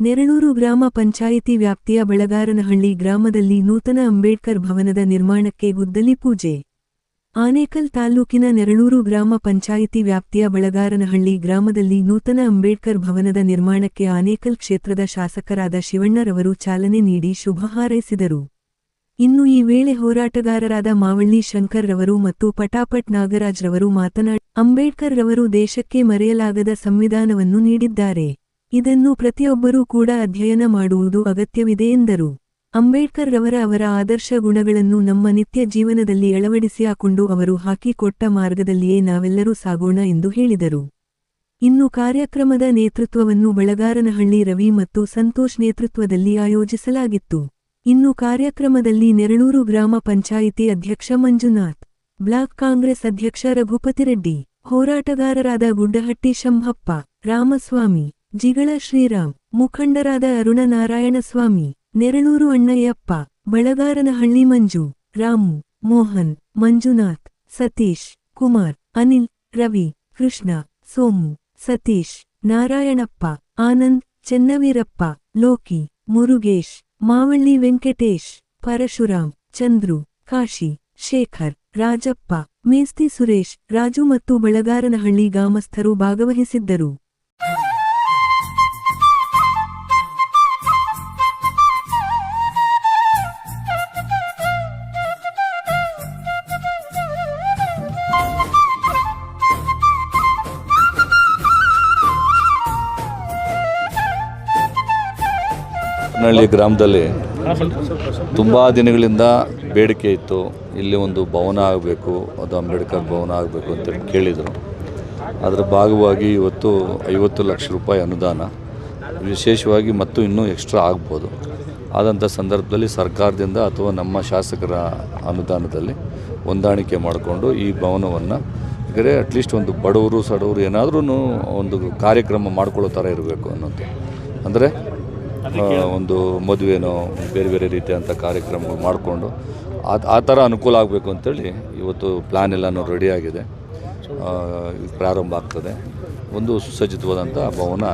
ನೆರಳೂರು ಗ್ರಾಮ ಪಂಚಾಯಿತಿ ವ್ಯಾಪ್ತಿಯ ಬಳಗಾರನಹಳ್ಳಿ ಗ್ರಾಮದಲ್ಲಿ ನೂತನ ಅಂಬೇಡ್ಕರ್ ಭವನದ ನಿರ್ಮಾಣಕ್ಕೆ ಗುದ್ದಲಿ ಪೂಜೆ. ಆನೇಕಲ್ ತಾಲೂಕಿನ ನೆರಳೂರು ಗ್ರಾಮ ಪಂಚಾಯಿತಿ ವ್ಯಾಪ್ತಿಯ ಬಳಗಾರನಹಳ್ಳಿ ಗ್ರಾಮದಲ್ಲಿ ನೂತನ ಅಂಬೇಡ್ಕರ್ ಭವನದ ನಿರ್ಮಾಣಕ್ಕೆ ಆನೇಕಲ್ ಕ್ಷೇತ್ರದ ಶಾಸಕರಾದ ಶಿವಣ್ಣರವರು ಚಾಲನೆ ನೀಡಿ ಶುಭ ಹಾರೈಸಿದರು. ಇನ್ನು ಈ ವೇಳೆ ಹೋರಾಟಗಾರರಾದ ಮಾವಳ್ಳಿ ಶಂಕರ್ ರವರು ಮತ್ತು ಪಟಾಪಟ್ ನಾಗರಾಜ್ ರವರು ಮಾತನಾಡಿ ಅಂಬೇಡ್ಕರ್ ರವರು ದೇಶಕ್ಕೆ ಮರೆಯಲಾಗದ ಸಂವಿಧಾನವನ್ನು ನೀಡಿದ್ದಾರೆ. ಇದನ್ನು ಪ್ರತಿಯೊಬ್ಬರೂ ಕೂಡ ಅಧ್ಯಯನ ಮಾಡುವುದು ಅಗತ್ಯವಿದೆ ಎಂದರು. ಅಂಬೇಡ್ಕರ್ ರವರ ಅವರ ಆದರ್ಶ ಗುಣಗಳನ್ನು ನಮ್ಮ ನಿತ್ಯ ಜೀವನದಲ್ಲಿ ಅಳವಡಿಸಿ ಹಾಕೊಂಡು ಅವರು ಹಾಕಿಕೊಟ್ಟ ಮಾರ್ಗದಲ್ಲಿಯೇ ನಾವೆಲ್ಲರೂ ಸಾಗೋಣ ಎಂದು ಹೇಳಿದರು. ಇನ್ನು ಕಾರ್ಯಕ್ರಮದ ನೇತೃತ್ವವನ್ನು ಬೆಳಗಾರನಹಳ್ಳಿ ರವಿ ಮತ್ತು ಸಂತೋಷ್ ನೇತೃತ್ವದಲ್ಲಿ ಆಯೋಜಿಸಲಾಗಿತ್ತು. ಇನ್ನು ಕಾರ್ಯಕ್ರಮದಲ್ಲಿ ನೆರಳೂರು ಗ್ರಾಮ ಪಂಚಾಯಿತಿ ಅಧ್ಯಕ್ಷ ಮಂಜುನಾಥ್, ಬ್ಲಾಕ್ ಕಾಂಗ್ರೆಸ್ ಅಧ್ಯಕ್ಷ ರಘುಪತಿರೆಡ್ಡಿ ಹೋರಾಟಗಾರರಾದ ಗುಡ್ಡಹಟ್ಟಿ ಶಂಭಪ್ಪ ರಾಮಸ್ವಾಮಿ ಜಿಗಳ ಶ್ರೀರಾಮ್, ಮುಖಂಡರಾದ ಅರುಣ ನಾರಾಯಣಸ್ವಾಮಿ ನೆರಳೂರು ಅಣ್ಣಯ್ಯಪ್ಪ, ಬಳಗಾರನಹಳ್ಳಿ ಮಂಜು, ರಾಮು, ಮೋಹನ್, ಮಂಜುನಾಥ್, ಸತೀಶ್, ಕುಮಾರ್, ಅನಿಲ್, ರವಿ, ಕೃಷ್ಣ, ಸೋಮು, ಸತೀಶ್, ನಾರಾಯಣಪ್ಪ, ಆನಂದ್, ಚೆನ್ನವೀರಪ್ಪ, ಲೋಕಿ, ಮುರುಗೇಶ್, ಮಾವಳ್ಳಿ ವೆಂಕಟೇಶ್, ಪರಶುರಾಮ್, ಚಂದ್ರು, ಕಾಶಿ, ಶೇಖರ್, ರಾಜಪ್ಪ, ಮೇಸ್ತಿ ಸುರೇಶ್, ರಾಜು ಮತ್ತು ಬಳಗಾರನಹಳ್ಳಿ ಗ್ರಾಮಸ್ಥರು ಭಾಗವಹಿಸಿದ್ದರು. ನಳ್ಳಿ ಗ್ರಾಮದಲ್ಲಿ ತುಂಬ ದಿನಗಳಿಂದ ಬೇಡಿಕೆ ಇತ್ತು, ಇಲ್ಲಿ ಒಂದು ಭವನ ಆಗಬೇಕು, ಅದು ಅಂಬೇಡ್ಕರ್ ಭವನ ಆಗಬೇಕು ಅಂತೇಳಿ ಕೇಳಿದರು. ಅದರ ಭಾಗವಾಗಿ ಇವತ್ತು ಐವತ್ತು ಲಕ್ಷ ರೂಪಾಯಿ ಅನುದಾನ, ವಿಶೇಷವಾಗಿ ಮತ್ತು ಇನ್ನೂ ಎಕ್ಸ್ಟ್ರಾ ಆಗ್ಬೋದು. ಆದಂಥ ಸಂದರ್ಭದಲ್ಲಿ ಸರ್ಕಾರದಿಂದ ಅಥವಾ ನಮ್ಮ ಶಾಸಕರ ಅನುದಾನದಲ್ಲಿ ಹೊಂದಾಣಿಕೆ ಮಾಡಿಕೊಂಡು ಈ ಭವನವನ್ನು, ಬೇರೆ ಅಟ್ಲೀಸ್ಟ್ ಒಂದು ಬಡವರು, ಸಡವರು ಏನಾದ್ರೂ ಒಂದು ಕಾರ್ಯಕ್ರಮ ಮಾಡ್ಕೊಳ್ಳೋ ಥರ ಇರಬೇಕು ಅನ್ನೋದು. ಅಂದರೆ ಒಂದು ಮದುವೆನೋ ಬೇರೆ ಬೇರೆ ರೀತಿಯಂಥ ಕಾರ್ಯಕ್ರಮಗಳು ಮಾಡಿಕೊಂಡು ಆ ಆ ಥರ ಅನುಕೂಲ ಆಗಬೇಕು ಅಂತೇಳಿ ಇವತ್ತು ಪ್ಲ್ಯಾನ್ ಎಲ್ಲನೂ ರೆಡಿಯಾಗಿದೆ ಪ್ರಾರಂಭ ಆಗ್ತದೆ. ಒಂದು ಸುಸಜ್ಜಿತವಾದಂಥ ಭವನ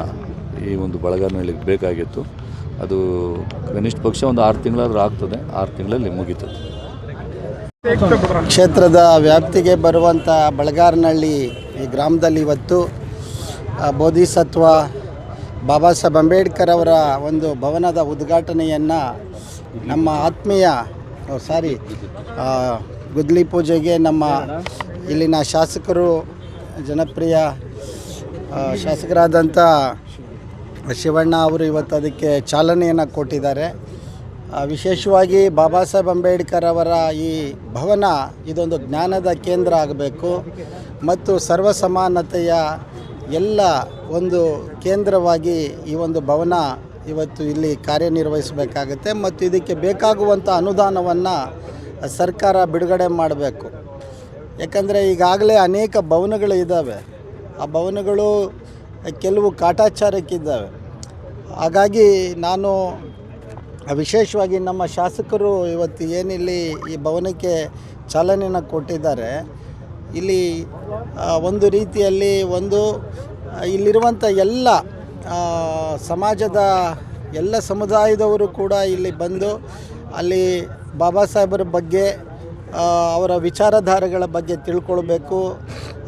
ಈ ಒಂದು ಬಳಗನಲ್ಲಿ ಬೇಕಾಗಿತ್ತು. ಅದು ಕನಿಷ್ಠ ಪಕ್ಷ ಒಂದು ಆರು ತಿಂಗಳಾದರೂ ಆಗ್ತದೆ. ಆರು ತಿಂಗಳಲ್ಲಿ ಮುಗೀತದೆ. ಕ್ಷೇತ್ರದ ವ್ಯಾಪ್ತಿಗೆ ಬರುವಂಥ ಬಳಗಾರನಹಳ್ಳಿ ಈ ಗ್ರಾಮದಲ್ಲಿ ಇವತ್ತು ಆ, ಬೋಧಿಸತ್ವ ಬಾಬಾ ಸಾಹೇಬ್ ಅಂಬೇಡ್ಕರ್ ಅವರ ಒಂದು ಭವನದ ಉದ್ಘಾಟನೆಯನ್ನು ನಮ್ಮ ಆತ್ಮೀಯ ಸಾರಿ ಗುದ್ಲಿ ಪೂಜೆಗೆ ನಮ್ಮ ಇಲ್ಲಿನ ಶಾಸಕರು, ಜನಪ್ರಿಯ ಶಾಸಕರಾದಂಥ ಶಿವಣ್ಣ ಅವರು ಇವತ್ತು ಅದಕ್ಕೆ ಚಾಲನೆಯನ್ನು ಕೊಟ್ಟಿದ್ದಾರೆ. ವಿಶೇಷವಾಗಿ ಬಾಬಾ ಸಾಹೇಬ್ ಅಂಬೇಡ್ಕರ್ ಅವರ ಈ ಭವನ ಇದೊಂದು ಜ್ಞಾನದ ಕೇಂದ್ರ ಆಗಬೇಕು. ಮತ್ತು ಸರ್ವ ಸಮಾನತೆಯ ಎಲ್ಲ ಒಂದು ಕೇಂದ್ರವಾಗಿ ಈ ಒಂದು ಭವನ ಇವತ್ತು ಇಲ್ಲಿ ಕಾರ್ಯನಿರ್ವಹಿಸಬೇಕಾಗುತ್ತೆ ಮತ್ತು ಇದಕ್ಕೆ ಬೇಕಾಗುವಂಥ ಅನುದಾನವನ್ನು ಸರ್ಕಾರ ಬಿಡುಗಡೆ ಮಾಡಬೇಕು. ಯಾಕಂದರೆ ಈಗಾಗಲೇ ಅನೇಕ ಭವನಗಳು ಇದ್ದಾವೆ. ಆ ಭವನಗಳು ಕೆಲವು ಕಾಟಾಚಾರಕ್ಕಿದ್ದಾವೆ. ಹಾಗಾಗಿ ನಾನು ವಿಶೇಷವಾಗಿ ನಮ್ಮ ಶಾಸಕರು ಇವತ್ತು ಏನಿಲ್ಲಿ ಈ ಭವನಕ್ಕೆ ಚಾಲನೆಯನ್ನು ಕೊಟ್ಟಿದ್ದಾರೆ ಇಲ್ಲಿ ಒಂದು ರೀತಿಯಲ್ಲಿ ಒಂದು ಇಲ್ಲಿರುವಂಥ ಎಲ್ಲ ಸಮಾಜದ ಎಲ್ಲ ಸಮುದಾಯದವರು ಕೂಡ ಇಲ್ಲಿ ಬಂದು, ಅಲ್ಲಿ ಬಾಬಾ ಸಾಹೇಬರ ಬಗ್ಗೆ ಅವರ ವಿಚಾರಧಾರೆಗಳ ಬಗ್ಗೆ ತಿಳ್ಕೊಳ್ಬೇಕು,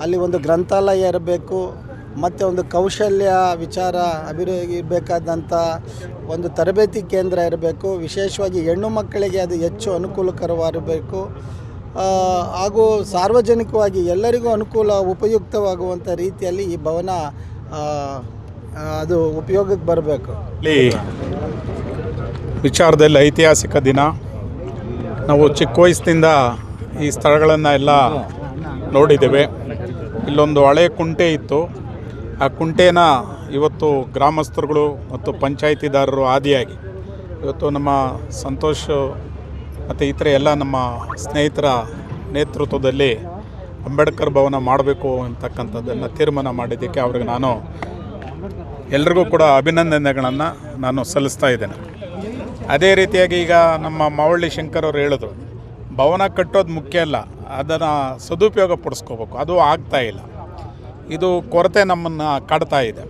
ಅಲ್ಲಿ ಒಂದು ಗ್ರಂಥಾಲಯ ಇರಬೇಕು, ಮತ್ತು ಒಂದು ಕೌಶಲ್ಯ ವಿಚಾರ ಅಭಿವೃದ್ಧಿ ಇರಬೇಕಾದಂಥ ಒಂದು ತರಬೇತಿ ಕೇಂದ್ರ ಇರಬೇಕು, ವಿಶೇಷವಾಗಿ ಹೆಣ್ಣು ಮಕ್ಕಳಿಗೆ ಅದು ಹೆಚ್ಚು ಅನುಕೂಲಕರವಾಗಿರಬೇಕು. ಹಾಗೂ ಸಾರ್ವಜನಿಕವಾಗಿ ಎಲ್ಲರಿಗೂ ಅನುಕೂಲ ಉಪಯುಕ್ತವಾಗುವಂಥ ರೀತಿಯಲ್ಲಿ ಈ ಭವನ ಅದು ಉಪಯೋಗಕ್ಕೆ ಬರಬೇಕು. ವಿಚಾರದಲ್ಲಿ ಐತಿಹಾಸಿಕ ದಿನ. ನಾವು ಚಿಕ್ಕ ವಯಸ್ಸಿನಿಂದ ಈ ಸ್ಥಳಗಳನ್ನು ಎಲ್ಲ ನೋಡಿದ್ದೇವೆ. ಇಲ್ಲೊಂದು ಹಳೆ ಕುಂಟೆ ಇತ್ತು. ಆ ಕುಂಟೆನ ಇವತ್ತು ಗ್ರಾಮಸ್ಥರುಗಳು ಮತ್ತು ಪಂಚಾಯತಿದಾರರು ಆದಿಯಾಗಿ, ಇವತ್ತು ನಮ್ಮ ಸಂತೋಷ್ ಮತ್ತು ಇತರೆ ಎಲ್ಲ ನಮ್ಮ ಸ್ನೇಹಿತರ ನೇತೃತ್ವದಲ್ಲಿ ಅಂಬೇಡ್ಕರ್ ಭವನ ಮಾಡಬೇಕು ಅಂತಕ್ಕಂಥದ್ದನ್ನು ತೀರ್ಮಾನ ಮಾಡಿದ್ದಕ್ಕೆ ಅವ್ರಿಗೆ ನಾನು ಎಲ್ರಿಗೂ ಕೂಡ ಅಭಿನಂದನೆಗಳನ್ನು ನಾನು ಸಲ್ಲಿಸ್ತಾ ಇದ್ದೇನೆ. ಅದೇ ರೀತಿಯಾಗಿ ಈಗ ನಮ್ಮ ಮಾವಳ್ಳಿ ಶಂಕರ್ ಅವರು ಹೇಳಿದ್ರು, ಭವನ ಕಟ್ಟೋದು ಮುಖ್ಯ ಅಲ್ಲ, ಅದನ್ನು ಸದುಪಯೋಗ ಪಡಿಸ್ಕೋಬೇಕು, ಅದು ಆಗ್ತಾ ಇಲ್ಲ. ಇದು ಕೊರತೆ ನಮ್ಮನ್ನು ಕಾಡ್ತಾ ಇದೆ.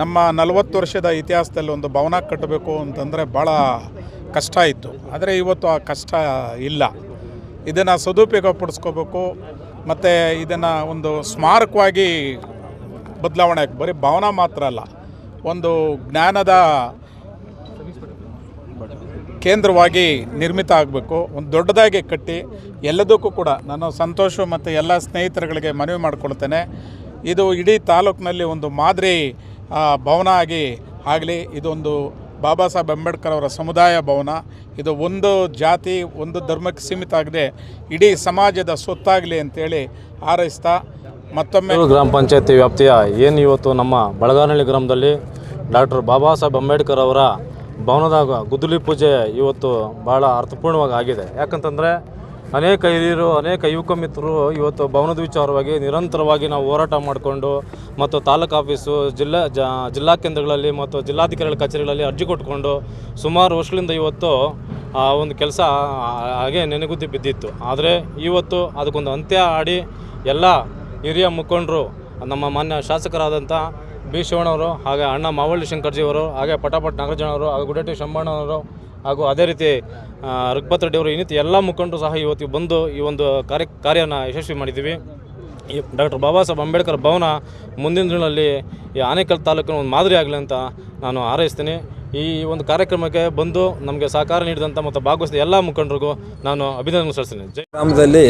ನಮ್ಮ ನಲವತ್ತು ವರ್ಷದ ಇತಿಹಾಸದಲ್ಲಿ ಒಂದು ಭವನ ಕಟ್ಟಬೇಕು ಅಂತಂದರೆ ಭಾಳ ಕಷ್ಟ ಇತ್ತು. ಆದರೆ ಇವತ್ತು ಆ ಕಷ್ಟ ಇಲ್ಲ. ಇದನ್ನು ಸದುಪಯೋಗ ಪಡಿಸ್ಕೋಬೇಕು ಮತ್ತು ಇದನ್ನು ಒಂದು ಸ್ಮಾರಕವಾಗಿ ಬದಲಾವಣೆ ಬರೀ ಭಾವನಾ ಮಾತ್ರ ಅಲ್ಲ, ಒಂದು ಜ್ಞಾನದ ಕೇಂದ್ರವಾಗಿ ನಿರ್ಮಿತ ಆಗಬೇಕು. ಒಂದು ದೊಡ್ಡದಾಗಿ ಕಟ್ಟಿ ಎಲ್ಲದಕ್ಕೂ ಕೂಡ ನಾನು ಸಂತೋಷ ಮತ್ತು ಎಲ್ಲ ಸ್ನೇಹಿತರುಗಳಿಗೆ ಮನವಿ ಮಾಡಿಕೊಳ್ತೇನೆ. ಇದು ಇಡೀ ತಾಲೂಕಿನಲ್ಲಿ ಒಂದು ಮಾದರಿ ಭವನ ಆಗಿ ಆಗಲಿ, ಇದೊಂದು ಬಾಬಾ ಸಾಹೇಬ್ ಅಂಬೇಡ್ಕರ್ ಅವರ ಸಮುದಾಯ ಭವನ. ಇದು ಒಂದು ಜಾತಿ, ಒಂದು ಧರ್ಮಕ್ಕೆ ಸೀಮಿತ ಆಗದೆ ಇಡೀ ಸಮಾಜದ ಸ್ವತ್ತಾಗಲಿ ಅಂತೇಳಿ ಹಾರೈಸ್ತಾ ಮತ್ತೊಮ್ಮೆ ಗ್ರಾಮ ಪಂಚಾಯತಿ ವ್ಯಾಪ್ತಿಯ ಏನು ಇವತ್ತು ನಮ್ಮ ಬಳಗಾನಹಳ್ಳಿ ಗ್ರಾಮದಲ್ಲಿ ಡಾಕ್ಟರ್ ಬಾಬಾ ಸಾಹೇಬ್ ಅಂಬೇಡ್ಕರ್ ಅವರ ಭವನದಾಗ ಗುದ್ದಲಿ ಪೂಜೆ ಇವತ್ತು ಭಾಳ ಅರ್ಥಪೂರ್ಣವಾಗಿ ಆಗಿದೆ. ಯಾಕಂತಂದರೆ ಅನೇಕ ಹಿರಿಯರು, ಅನೇಕ ಯುವಕ ಮಿತ್ರರು ಇವತ್ತು ಭವನದ ವಿಚಾರವಾಗಿ ನಿರಂತರವಾಗಿ ನಾವು ಹೋರಾಟ ಮಾಡಿಕೊಂಡು ಮತ್ತು ತಾಲೂಕು ಆಫೀಸು, ಜಿಲ್ಲಾ ಜಿಲ್ಲಾ ಕೇಂದ್ರಗಳಲ್ಲಿ ಮತ್ತು ಜಿಲ್ಲಾಧಿಕಾರಿಗಳ ಕಚೇರಿಗಳಲ್ಲಿ ಅರ್ಜಿ ಕೊಟ್ಕೊಂಡು ಸುಮಾರು ವರ್ಷಗಳಿಂದ ಇವತ್ತು ಆ ಒಂದು ಕೆಲಸ ಹಾಗೆ ನೆನೆಗುದ್ದಿ ಬಿದ್ದಿತ್ತು. ಆದರೆ ಇವತ್ತು ಅದಕ್ಕೊಂದು ಅಂತ್ಯ ಆಡಿ ಎಲ್ಲ ಹಿರಿಯ ಮುಖಂಡರು, ನಮ್ಮ ಮಾನ್ಯ ಶಾಸಕರಾದಂಥ ಬಿ ಶಿವಣ್ಣವರು, ಹಾಗೆ ಅಣ್ಣ ಮಾವಳ್ಳಿ ಶಂಕರ್ಜಿಯವರು, ಹಾಗೆ ಪಟಾಪಟ್ ನಾಗರಾಜನವರು, ಹಾಗೆ ಗುಡಟಿ ಶಂಬಣ್ಣವರು ಹಾಗೂ ಅದೇ ರೀತಿ ರಘುಪತ್ ರೆಡ್ಡಿ ಅವರು ಇನ್ನಿತ ಎಲ್ಲ ಮುಖಂಡರು ಸಹ ಇವತ್ತು ಬಂದು ಈ ಒಂದು ಕಾರ್ಯ, ಕಾರ್ಯನ ಯಶಸ್ವಿ ಮಾಡಿದ್ದೀವಿ. ಈ ಡಾಕ್ಟರ್ ಬಾಬಾ ಸಾಹೇಬ್ ಅಂಬೇಡ್ಕರ್ ಭವನ ಮುಂದಿನ ದಿನಗಳಲ್ಲಿ ಈ ಆನೇಕಲ್ ತಾಲೂಕಿನ ಒಂದು ಮಾದರಿ ಆಗಲಿ ಅಂತ ನಾನು ಹಾರೈಸ್ತೀನಿ. ಈ ಒಂದು ಕಾರ್ಯಕ್ರಮಕ್ಕೆ ಬಂದು ನಮಗೆ ಸಹಕಾರ ನೀಡಿದಂಥ ಮತ್ತು ಭಾಗವಹಿಸಿದ ಎಲ್ಲ ಮುಖಂಡರಿಗೂ ನಾನು ಅಭಿನಂದನೆ ಸಲ್ಲಿಸ್ತೀನಿ. ಜೈ ಗ್ರಾಮದಲ್ಲಿ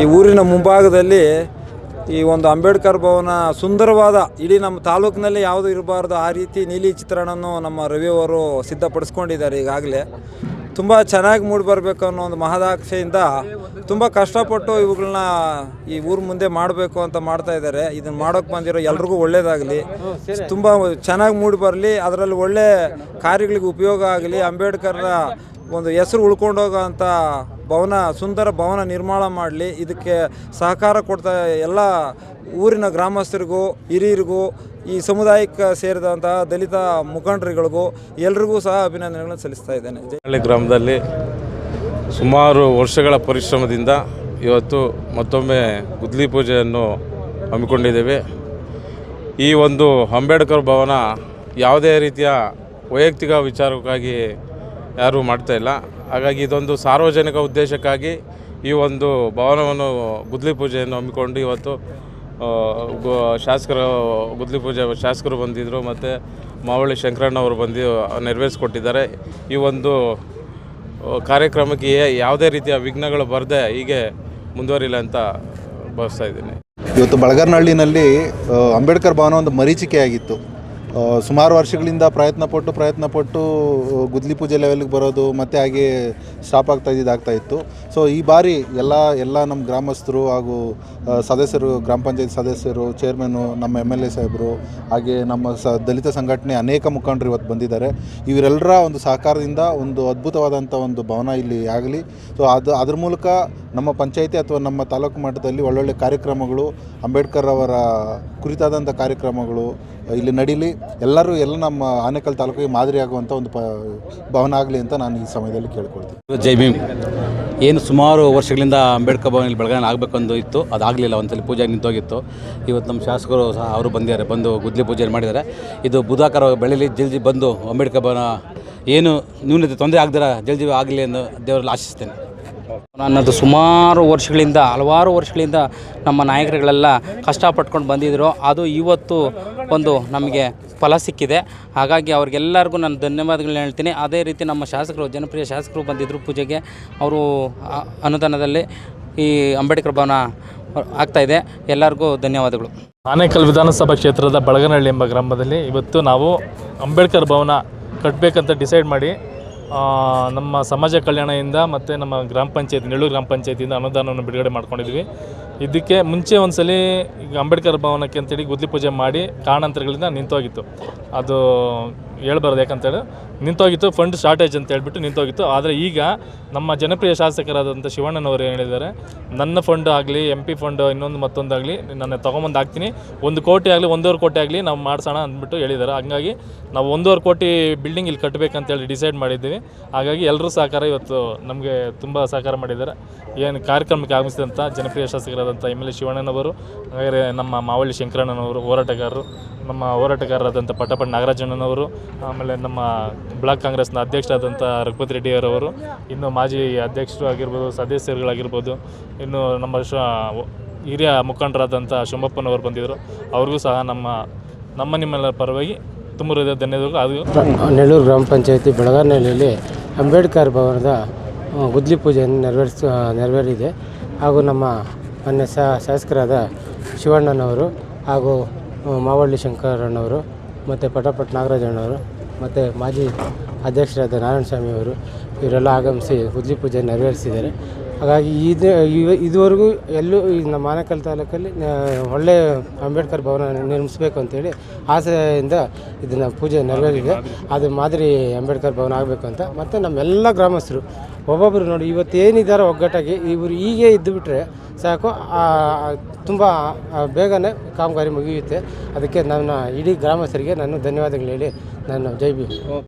ಈ ಊರಿನ ಮುಂಭಾಗದಲ್ಲಿ ಈ ಒಂದು ಅಂಬೇಡ್ಕರ್ ಭವನ ಸುಂದರವಾದ ಇಡೀ ನಮ್ಮ ತಾಲೂಕಿನಲ್ಲಿ ಯಾವುದು ಇರಬಾರ್ದು ಆ ರೀತಿ ನೀಲಿ ಚಿತ್ರಣವನ್ನು ನಮ್ಮ ರವಿಯವರು ಸಿದ್ಧಪಡಿಸ್ಕೊಂಡಿದ್ದಾರೆ ಈಗಾಗಲೇ. ತುಂಬ ಚೆನ್ನಾಗಿ ಮೂಡಿ ಬರಬೇಕು ಅನ್ನೋ ಒಂದು ಮಹದಾಕ್ಷೆಯಿಂದ ತುಂಬ ಕಷ್ಟಪಟ್ಟು ಇವುಗಳನ್ನ ಈ ಊರ ಮುಂದೆ ಮಾಡಬೇಕು ಅಂತ ಮಾಡ್ತಾ ಇದ್ದಾರೆ. ಇದನ್ನು ಮಾಡೋಕ್ಕೆ ಬಂದಿರೋ ಎಲ್ರಿಗೂ ಒಳ್ಳೇದಾಗಲಿ. ತುಂಬ ಚೆನ್ನಾಗಿ ಮೂಡಿ ಬರಲಿ. ಅದರಲ್ಲಿ ಒಳ್ಳೆ ಕಾರ್ಯಗಳಿಗೆ ಉಪಯೋಗ ಆಗಲಿ. ಅಂಬೇಡ್ಕರ್ರ ಒಂದು ಹೆಸರು ಉಳ್ಕೊಂಡೋಗೋ ಅಂಥ ಭವನ, ಸುಂದರ ಭವನ ನಿರ್ಮಾಣ ಮಾಡಲಿ. ಇದಕ್ಕೆ ಸಹಕಾರ ಕೊಡ್ತಾ ಎಲ್ಲ ಊರಿನ ಗ್ರಾಮಸ್ಥರಿಗೂ, ಹಿರಿಯರಿಗೂ, ಈ ಸಮುದಾಯಕ್ಕೆ ಸೇರಿದಂತಹ ದಲಿತ ಮುಖಂಡರುಗಳಿಗೂ ಎಲ್ರಿಗೂ ಸಹ ಅಭಿನಂದನೆಗಳನ್ನು ಸಲ್ಲಿಸ್ತಾ ಇದ್ದೇನೆ. ಹಳ್ಳಿ ಗ್ರಾಮದಲ್ಲಿ ಸುಮಾರು ವರ್ಷಗಳ ಪರಿಶ್ರಮದಿಂದ ಇವತ್ತು ಮತ್ತೊಮ್ಮೆ ಗುದ್ಲಿ ಪೂಜೆಯನ್ನು ಹಮ್ಮಿಕೊಂಡಿದ್ದೇವೆ. ಈ ಒಂದು ಅಂಬೇಡ್ಕರ್ ಭವನ ಯಾವುದೇ ರೀತಿಯ ವೈಯಕ್ತಿಕ ವಿಚಾರಕ್ಕಾಗಿ ಯಾರೂ ಮಾಡ್ತಾ ಇಲ್ಲ. ಹಾಗಾಗಿ ಇದೊಂದು ಸಾರ್ವಜನಿಕ ಉದ್ದೇಶಕ್ಕಾಗಿ ಈ ಒಂದು ಭವನವನ್ನು ಗುದ್ಲಿ ಪೂಜೆಯನ್ನು ಹಮ್ಮಿಕೊಂಡು ಇವತ್ತು ಶಾಸಕರು, ಗುದ್ಲಿ ಪೂಜೆ ಶಾಸಕರು ಬಂದಿದ್ದರು ಮತ್ತು ಮಾವಳ್ಳಿ ಶಂಕರಣ್ಣ ಅವರು ಬಂದು ನೆರವೇರಿಸ್ಕೊಟ್ಟಿದ್ದಾರೆ. ಈ ಒಂದು ಕಾರ್ಯಕ್ರಮಕ್ಕೆ ಯಾವುದೇ ರೀತಿಯ ವಿಘ್ನಗಳು ಬರದೆ ಹೀಗೆ ಮುಂದುವರಿಲ್ಲ ಅಂತ ಭಾವಿಸ್ತಾ ಇದ್ದೀನಿ. ಇವತ್ತು ಬಳಗರ್ನಹಳ್ಳಿನಲ್ಲಿ ಅಂಬೇಡ್ಕರ್ ಭವನ ಒಂದು ಮರೀಚಿಕೆಯಾಗಿತ್ತು. ಸುಮಾರು ವರ್ಷಗಳಿಂದ ಪ್ರಯತ್ನ ಪಟ್ಟು ಪ್ರಯತ್ನ ಪಟ್ಟು ಗುದ್ಲಿ ಪೂಜೆ ಲೆವೆಲ್ಗೆ ಬರೋದು, ಮತ್ತು ಹಾಗೆ ಸ್ಟಾಪ್ ಆಗ್ತಾ ಇದ್ದಿದ್ದಾಗ್ತಾ ಇತ್ತು. ಸೊ ಈ ಬಾರಿ ಎಲ್ಲ ಎಲ್ಲ ನಮ್ಮ ಗ್ರಾಮಸ್ಥರು ಹಾಗೂ ಸದಸ್ಯರು, ಗ್ರಾಮ ಪಂಚಾಯತ್ ಸದಸ್ಯರು ಚೇರ್ಮನ್ನು ನಮ್ಮ ಎಂ ಎಲ್ ಎ ಸಾಹೇಬರು, ಹಾಗೆ ನಮ್ಮ ಸ, ದಲಿತ ಸಂಘಟನೆ ಅನೇಕ ಮುಖಂಡರು ಇವತ್ತು ಬಂದಿದ್ದಾರೆ. ಇವರೆಲ್ಲರ ಒಂದು ಸಹಕಾರದಿಂದ, ಒಂದು ಅದ್ಭುತವಾದಂಥ ಒಂದು ಭವನ ಇಲ್ಲಿ ಆಗಲಿ. ಸೊ ಅದು, ಅದ್ರ ಮೂಲಕ ನಮ್ಮ ಪಂಚಾಯಿತಿ ಅಥವಾ ನಮ್ಮ ತಾಲೂಕು ಮಟ್ಟದಲ್ಲಿ ಒಳ್ಳೊಳ್ಳೆ ಕಾರ್ಯಕ್ರಮಗಳು, ಅಂಬೇಡ್ಕರ್ ಅವರ ಕುರಿತಾದಂಥ ಕಾರ್ಯಕ್ರಮಗಳು ಇಲ್ಲಿ ನಡೀಲಿ. ಎಲ್ಲರೂ ಎಲ್ಲ ನಮ್ಮ ಆನೇಕಲ್ ತಾಲೂಕಿಗೆ ಮಾದರಿ ಆಗುವಂಥ ಒಂದು ಪ, ಭವನ ಆಗಲಿ ಅಂತ ನಾನು ಈ ಸಮಯದಲ್ಲಿ ಕೇಳ್ಕೊಳ್ತೀನಿ. ಜೈ ಭೀಮ್. ಏನು ಸುಮಾರು ವರ್ಷಗಳಿಂದ ಅಂಬೇಡ್ಕರ್ ಭವನದಲ್ಲಿ ಬೆಳಗಾವಿ ಆಗಬೇಕಂದು ಇತ್ತು. ಅದಾಗಲಿಲ್ಲ ಒಂದ್ಸಲ ಪೂಜೆ ನಿಂತೋಗಿತ್ತು. ಇವತ್ತು ನಮ್ಮ ಶಾಸಕರು ಸಹ ಅವರು ಬಂದಿದ್ದಾರೆ, ಬಂದು ಗುದ್ಲಿ ಪೂಜೆ ಮಾಡಿದ್ದಾರೆ. ಇದು ಬುಧಾಕರ ಬೆಳೀಲಿ ಜಲ್ದಿ ಬಂದು ಅಂಬೇಡ್ಕರ್ ಭವನ ಏನು ನ್ಯೂನತೆ ತೊಂದರೆ ಆಗದಿರ ಜಲ್ದಿ ಆಗಲಿ ಎಂದು ದೇವರಲ್ಲಿ ಆಶಿಸ್ತೇನೆ. ಅನ್ನೋದು ಸುಮಾರು ವರ್ಷಗಳಿಂದ, ಹಲವಾರು ವರ್ಷಗಳಿಂದ ನಮ್ಮ ನಾಯಕರುಗಳೆಲ್ಲ ಕಷ್ಟಪಟ್ಕೊಂಡು ಬಂದಿದ್ದರು ಅದು ಇವತ್ತು ಒಂದು ನಮಗೆ ಫಲ ಸಿಕ್ಕಿದೆ. ಹಾಗಾಗಿ ಅವ್ರಿಗೆಲ್ಲರಿಗೂ ನಾನು ಧನ್ಯವಾದಗಳನ್ನ ಹೇಳ್ತೀನಿ. ಅದೇ ರೀತಿ ನಮ್ಮ ಶಾಸಕರು, ಜನಪ್ರಿಯ ಶಾಸಕರು ಬಂದಿದ್ದರು ಪೂಜೆಗೆ. ಅವರು ಅನುದಾನದಲ್ಲಿ ಈ ಅಂಬೇಡ್ಕರ್ ಭವನ ಆಗ್ತಾಯಿದೆ ಎಲ್ಲರಿಗೂ ಧನ್ಯವಾದಗಳು. ಆನೇಕಲ್ ವಿಧಾನಸಭಾ ಕ್ಷೇತ್ರದ ಬಳಗನಹಳ್ಳಿ ಎಂಬ ಗ್ರಾಮದಲ್ಲಿ ಇವತ್ತು ನಾವು ಅಂಬೇಡ್ಕರ್ ಭವನ ಕಟ್ಟಬೇಕಂತ ಡಿಸೈಡ್ ಮಾಡಿ ನಮ್ಮ ಸಮಾಜ ಕಲ್ಯಾಣದಿಂದ ಮತ್ತು ನಮ್ಮ ಗ್ರಾಮ ಪಂಚಾಯತ್ ನೆಳ್ಳೂರು ಗ್ರಾಮ ಪಂಚಾಯತಿಯಿಂದ ಅನುದಾನವನ್ನು ಬಿಡುಗಡೆ ಮಾಡ್ಕೊಂಡಿದ್ವಿ. ಇದಕ್ಕೆ ಮುಂಚೆ ಒಂದ್ಸಲ ಈಗ ಅಂಬೇಡ್ಕರ್ ಭವನಕ್ಕೆ ಅಂತೇಳಿ ಗುದ್ಲಿ ಪೂಜೆ ಮಾಡಿ ಕಾರಣಾಂತರಗಳಿಂದ ನಿಂತೋಗಿತ್ತು. ಅದು ಹೇಳ್ಬಾರ್ದು ಯಾಕಂತೇಳಿ. ನಿಂತೋಗಿತ್ತು ಫಂಡ್ ಶಾರ್ಟೇಜ್ ಅಂತ ಹೇಳ್ಬಿಟ್ಟು ನಿಂತೋಗಿತ್ತು. ಆದರೆ ಈಗ ನಮ್ಮ ಜನಪ್ರಿಯ ಶಾಸಕರಾದಂಥ ಶಿವಣ್ಣನವರು ಏನು ಹೇಳಿದ್ದಾರೆ, ನನ್ನ ಫಂಡ್ ಆಗಲಿ ಎಂ ಪಿ ಫಂಡ್ ಇನ್ನೊಂದು ಮತ್ತೊಂದಾಗಲಿ ನನ್ನ ತೊಗೊಂಬಂದು ಹಾಕ್ತೀನಿ. ಒಂದು ಕೋಟಿ ಆಗಲಿ, ಒಂದೂವರೆ ಕೋಟಿ ಆಗಲಿ ನಾವು ಮಾಡಿಸೋಣ ಅಂದ್ಬಿಟ್ಟು ಹೇಳಿದ್ದಾರೆ. ಹಂಗಾಗಿ ನಾವು ಒಂದೂವರೆ ಕೋಟಿ ಬಿಲ್ಡಿಂಗ್ ಇಲ್ಲಿ ಕಟ್ಟಬೇಕಂತೇಳಿ ಡಿಸೈಡ್ ಮಾಡಿದ್ದೀವಿ. ಹಾಗಾಗಿ ಎಲ್ಲರೂ ಸಹಕಾರ ಇವತ್ತು ನಮಗೆ ತುಂಬ ಸಹಕಾರ ಮಾಡಿದ್ದಾರೆ. ಏನು ಕಾರ್ಯಕ್ರಮಕ್ಕೆ ಆಗಮಿಸಿದಂಥ ಜನಪ್ರಿಯ ಶಾಸಕರಾದಂಥ ಎಂ ಎಲ್ ಎ ಶಿವಣ್ಣನವರು ಹಾಗೆ ನಮ್ಮ ಮಾವಳ್ಳಿ ಶಂಕರಣ್ಣನವರು, ಹೋರಾಟಗಾರರು, ನಮ್ಮ ಹೋರಾಟಗಾರರಾದಂಥ ಪಟ್ಟಪಟ್ಟ ನಾಗರಾಜಣ್ಣನವರು ಆಮೇಲೆ ನಮ್ಮ ಬ್ಲಾಕ್ ಕಾಂಗ್ರೆಸ್ನ ಅಧ್ಯಕ್ಷರಾದಂಥ ರಘುಪತಿ ರೆಡ್ಡಿಯವರವರು, ಇನ್ನು ಮಾಜಿ ಅಧ್ಯಕ್ಷರು ಆಗಿರ್ಬೋದು ಸದಸ್ಯರುಗಳಾಗಿರ್ಬೋದು, ಇನ್ನು ನಮ್ಮ ಶ, ಹಿರಿಯ ಮುಖಂಡರಾದಂಥ ಶಂಭಪ್ಪನವರು ಬಂದಿದ್ದರು. ಅವ್ರಿಗೂ ಸಹ ನಮ್ಮ ನಮ್ಮ ನಿಮ್ಮೆಲ್ಲರ ಪರವಾಗಿ ತುಂಬ ಧನ್ಯವಾದಗಳು. ಅದು ನೆಲ್ಲೂರು ಗ್ರಾಮ ಪಂಚಾಯತಿ ಬೆಳಗಾವಿನಲ್ಲಿ ಅಂಬೇಡ್ಕರ್ ಭವನದ ಗುದ್ಲಿ ಪೂಜೆಯನ್ನು ನೆರವೇರಿಸ ನೆರವೇರಿದೆ. ಹಾಗೂ ನಮ್ಮ ಮಾನ್ಯ ಶಾಸಕರಾದ ಶಿವಣ್ಣನವರು ಹಾಗೂ ಮಾವಳ್ಳಿ ಶಂಕರಣ್ಣವರು ಮತ್ತು ಪಟಪಟ್ ನಾಗರಾಜಣ್ಣವರು ಮತ್ತು ಮಾಜಿ ಅಧ್ಯಕ್ಷರಾದ ನಾರಾಯಣಸ್ವಾಮಿ ಅವರು ಇವರೆಲ್ಲ ಆಗಮಿಸಿ ಹುದ್ಲಿ ಪೂಜೆ ನೆರವೇರಿಸಿದ್ದಾರೆ. ಹಾಗಾಗಿ ಇದು ಇದುವರೆಗೂ ಎಲ್ಲೂ ಈ ನಮ್ಮ ಆನೇಕಲ್ ತಾಲೂಕಲ್ಲಿ ಆ, ಒಳ್ಳೆ ಅಂಬೇಡ್ಕರ್ ಭವನ ನಿರ್ಮಿಸಬೇಕು ಅಂತೇಳಿ ಆಸೆಯಿಂದ ಇದನ್ನು ಪೂಜೆ ನೆರವೇರಿದೆ. ಅದು ಮಾದರಿ ಅಂಬೇಡ್ಕರ್ ಭವನ ಆಗಬೇಕು ಅಂತ. ಮತ್ತು ನಮ್ಮೆಲ್ಲ ಗ್ರಾಮಸ್ಥರು ಒಬ್ಬೊಬ್ಬರು ನೋಡಿ ಇವತ್ತು ಏನಿದ್ದಾರೆ ಒಗ್ಗಟ್ಟಾಗಿ ಇವರು ಹೀಗೆ ಇದ್ದು ಬಿಟ್ಟರೆ ಸಾಕು. ತುಂಬ ಬೇಗನೆ ಕಾಮಗಾರಿ ಮುಗಿಯುತ್ತೆ. ಅದಕ್ಕೆ ನನ್ನ ಇಡೀ ಗ್ರಾಮಸ್ಥರಿಗೆ ನಾನು ಧನ್ಯವಾದಗಳು ಹೇಳಿ. ನಾನು ಜೈ ಭೀಮ್.